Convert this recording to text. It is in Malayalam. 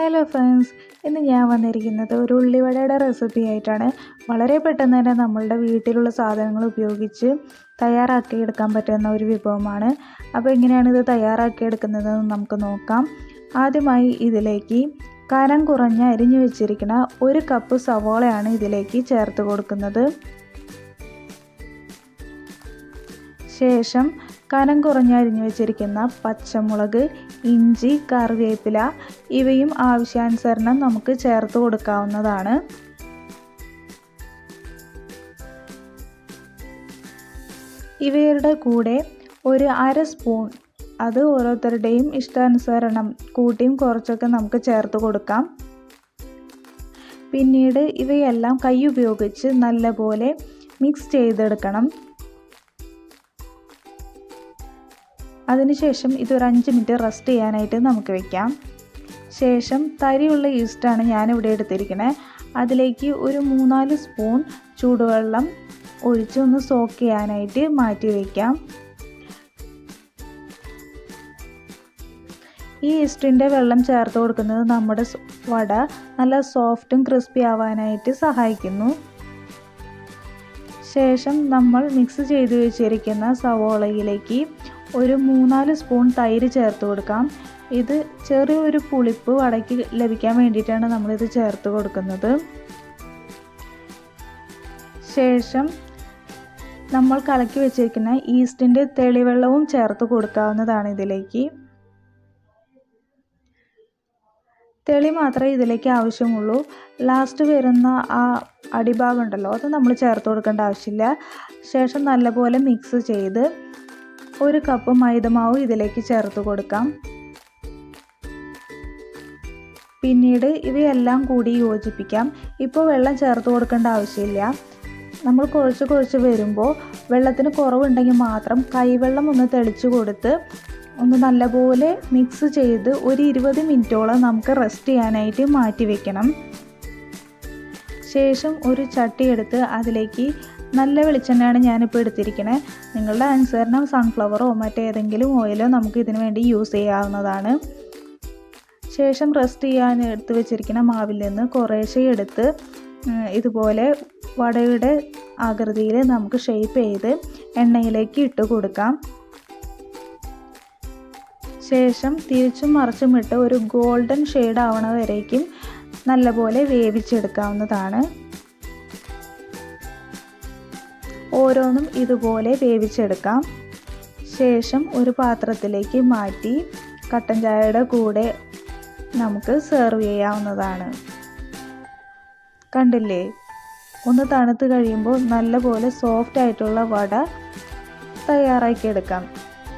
ഹലോ ഫ്രണ്ട്സ് ഇന്ന് ഞാൻ വന്നിരിക്കുന്നത് ഒരു ഉള്ളിവടയുടെ റെസിപ്പി ആയിട്ടാണ്. വളരെ പെട്ടെന്ന് തന്നെ നമ്മളുടെ വീട്ടിലുള്ള സാധനങ്ങൾ ഉപയോഗിച്ച് തയ്യാറാക്കിയെടുക്കാൻ പറ്റുന്ന ഒരു വിഭവമാണ്. അപ്പോൾ എങ്ങനെയാണ് ഇത് തയ്യാറാക്കിയെടുക്കുന്നതെന്ന് നമുക്ക് നോക്കാം. ആദ്യമായി ഇതിലേക്ക് കനം കുറഞ്ഞ അരിഞ്ഞു വെച്ചിരിക്കുന്ന ഒരു കപ്പ് സവോളയാണ് ഇതിലേക്ക് ചേർത്ത് കൊടുക്കുന്നത്. ശേഷം കനം കുറഞ്ഞ അരിഞ്ഞു വെച്ചിരിക്കുന്ന പച്ചമുളക് ഇഞ്ചി കറിവേപ്പില ഇവയും ആവശ്യാനുസരണം നമുക്ക് ചേർത്ത് കൊടുക്കാവുന്നതാണ്. ഇവയുടെ കൂടെ ഒരു അര സ്പൂൺ അത് ഓരോരുത്തരുടെയും ഇഷ്ടാനുസരണം കൂട്ടിയും കുറച്ചൊക്കെ നമുക്ക് ചേർത്ത് കൊടുക്കാം. പിന്നീട് ഇവയെല്ലാം കൈ ഉപയോഗിച്ച് നല്ലപോലെ മിക്സ് ചെയ്തെടുക്കണം. അതിനുശേഷം ഇതൊരു അഞ്ച് മിനിറ്റ് റെസ്റ്റ് ചെയ്യാനായിട്ട് നമുക്ക് വെക്കാം. ശേഷം തരിയുള്ള ഈസ്റ്റാണ് ഞാനിവിടെ എടുത്തിരിക്കുന്നത് അതിലേക്ക് ഒരു മൂന്നാൽ സ്പൂൺ ചൂടുവെള്ളം ഒഴിച്ച് ഒന്ന് സോക്ക് ചെയ്യാനായിട്ട് മാറ്റി വയ്ക്കാം ഈ ഈസ്റ്റിന്റെ വെള്ളം ചേർത്ത് കൊടുക്കുന്നത് നമ്മുടെ വട നല്ല സോഫ്റ്റും ക്രിസ്പി ആവാനായിട്ട് സഹായിക്കുന്നു. ശേഷം നമ്മൾ മിക്സ് ചെയ്ത് വെച്ചിരിക്കുന്ന സവോളയിലേക്ക് ഒരു മൂന്നാൽ സ്പൂൺ തൈര് ചേർത്ത് കൊടുക്കാം. ഇത് ചെറിയൊരു പുളിപ്പ് വടയ്ക്ക് ലഭിക്കാൻ വേണ്ടിയിട്ടാണ് നമ്മളിത് ചേർത്ത് കൊടുക്കുന്നത്. ശേഷം നമ്മൾ കലക്കി വെച്ചിരിക്കുന്ന ഈസ്റ്റിന്റെ തെളിവെള്ളവും ചേർത്ത് കൊടുക്കാവുന്നതാണ് ഇതിലേക്ക്. തെളി മാത്രമേ ഇതിലേക്ക് ആവശ്യമുള്ളൂ. ലാസ്റ്റ് വരുന്ന ആ അടിഭാഗം ഉണ്ടല്ലോ അത് നമ്മൾ ചേർത്ത് കൊടുക്കേണ്ട ആവശ്യമില്ല. ശേഷം നല്ലപോലെ മിക്സ് ചെയ്ത് ഒരു കപ്പ് മൈദമാവ് ഇതിലേക്ക് ചേർത്ത് കൊടുക്കാം. പിന്നീട് ഇവയെല്ലാം കൂടി യോജിപ്പിക്കാം. ഇപ്പോൾ വെള്ളം ചേർത്ത് കൊടുക്കേണ്ട ആവശ്യമില്ല. നമ്മൾ കുഴച്ച് കുഴച്ച് വരുമ്പോൾ വെള്ളത്തിന് കുറവുണ്ടെങ്കിൽ മാത്രം കൈവെള്ളം ഒന്ന് തെളിച്ച് കൊടുത്ത് ഒന്ന് നല്ലപോലെ മിക്സ് ചെയ്ത് ഒരു ഇരുപത് മിനിറ്റോളം നമുക്ക് റെസ്റ്റ് ചെയ്യാനായിട്ട് മാറ്റി വെക്കണം. ശേഷം ഒരു ചട്ടി എടുത്ത് അതിലേക്ക് നല്ല വെളിച്ചെണ്ണയാണ് ഞാനിപ്പോൾ എടുത്തിരിക്കുന്നത് നിങ്ങളുടെ അനുസരണം സൺഫ്ലവറോ മറ്റേതെങ്കിലും ഓയിലോ നമുക്ക് ഇതിനു വേണ്ടി യൂസ് ചെയ്യാവുന്നതാണ്. ശേഷം റെസ്റ്റ് ചെയ്യാൻ എടുത്ത് വെച്ചിരിക്കുന്ന മാവിൽ നിന്ന് കുറേശ്ശെ എടുത്ത് ഇതുപോലെ വടയുടെ ആകൃതിയിൽ നമുക്ക് ഷേപ്പ് ചെയ്ത് എണ്ണയിലേക്ക് ഇട്ട് കൊടുക്കാം. ശേഷം തിരിച്ചും മറിച്ചും ഇട്ട് ഒരു ഗോൾഡൻ ഷെയ്ഡ് ആവണ വരേക്കും നല്ലപോലെ വേവിച്ചെടുക്കാവുന്നതാണ്. ഓരോന്നും ഇതുപോലെ വേവിച്ചെടുക്കാം. ശേഷം ഒരു പാത്രത്തിലേക്ക് മാറ്റി കട്ടൻ ചായയുടെ കൂടെ നമുക്ക് സെർവ് ചെയ്യാവുന്നതാണ്. കണ്ടില്ലേ? ഒന്ന് തണുത്ത് കഴിയുമ്പോൾ നല്ലപോലെ സോഫ്റ്റ് ആയിട്ടുള്ള വട തയ്യാറാക്കിയെടുക്കാം.